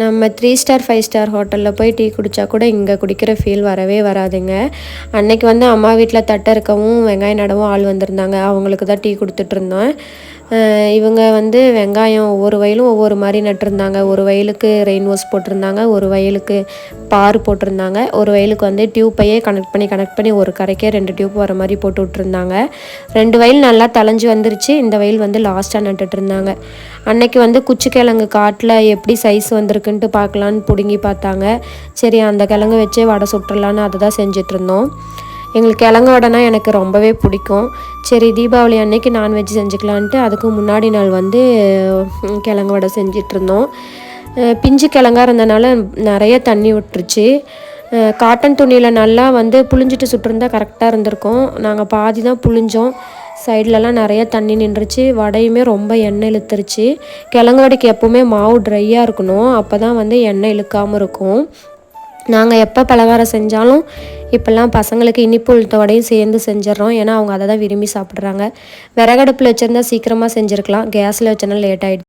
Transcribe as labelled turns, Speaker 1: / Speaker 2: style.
Speaker 1: நம்ம three star five star ஹோட்டலில் போய் டீ குடித்தா கூட இங்கே குடிக்கிற ஃபீல் வரவே வராதுங்க. அன்னைக்கு வந்து அம்மா வீட்டில் தட்டை இருக்கவும் வெங்காயம் நடவும் ஆள் வந்திருந்தாங்க. அவங்களுக்கு தான் டீ கொடுத்துட்ருந்தோம் இவங்க வந்து வெங்காயம் ஒவ்வொரு வயலும் ஒவ்வொரு மாதிரி நட்டிருந்தாங்க. ஒரு வயலுக்கு ரெயின்வோஸ் போட்டிருந்தாங்க ஒரு வயலுக்கு பார் போட்டிருந்தாங்க. ஒரு வயலுக்கு வந்து டியூப்பையே கனெக்ட் பண்ணி கனெக்ட் பண்ணி ஒரு கரைக்கே ரெண்டு டியூப் வர மாதிரி போட்டு விட்ருந்தாங்க ரெண்டு வயல் நல்லா தளைஞ்சு வந்துருச்சு. இந்த வயல் வந்து லாஸ்ட்டாக நட்டுட்ருந்தாங்க அன்னைக்கு வந்து குச்சிக்கிழங்கு காட்டில் எப்படி சைஸ் வந்திருக்குன்ட்டு பார்க்கலான்னு பிடுங்கி பார்த்தாங்க. சரி அந்த கிழங்கு வச்சே வடை சுட்டுறலான்னு அதை தான் செஞ்சிட்ருந்தோம் இருந்தோம். எங்களுக்கு கிழங்கு வடைனா எனக்கு ரொம்பவே பிடிக்கும். சரி தீபாவளி அன்னைக்கு நான்வெஜ் செஞ்சுக்கலான்ட்டு அதுக்கு முன்னாடி நாள் வந்து கிழங்கு வடை செஞ்சிட்ருந்தோம். பிஞ்சு கிழங்கா இருந்தனால நிறைய தண்ணி விட்டுருச்சு. காட்டன் துணியில் நல்லா வந்து புழிஞ்சிட்டு சுட்டிருந்தா கரெக்டாக இருந்திருக்கும். நாங்கள் பாதி தான் புழிஞ்சோம். சைட்லலாம் நிறைய தண்ணி நின்றுச்சு. வடையுமே ரொம்ப எண்ணெய் இழுத்துருச்சு. கிழங்கு வடைக்கு எப்போவுமே மாவு ட்ரையாக இருக்கணும். அப்போ தான் வந்து எண்ணெய் இழுக்காமல் இருக்கும். நாங்கள் எப்போ பலகாரம் செஞ்சாலும் இப்போல்லாம் பசங்களுக்கு இனிப்பு உளுத்தோடையும் சேர்ந்து செஞ்சிடறோம். ஏன்னா அவங்க அதை தான் விரும்பி சாப்பிட்றாங்க. விறகடுப்பில் வச்சுருந்தா சீக்கிரமாக செஞ்சுருக்கலாம். கேஸில் வச்சோன்னா லேட் ஆகிடுச்சு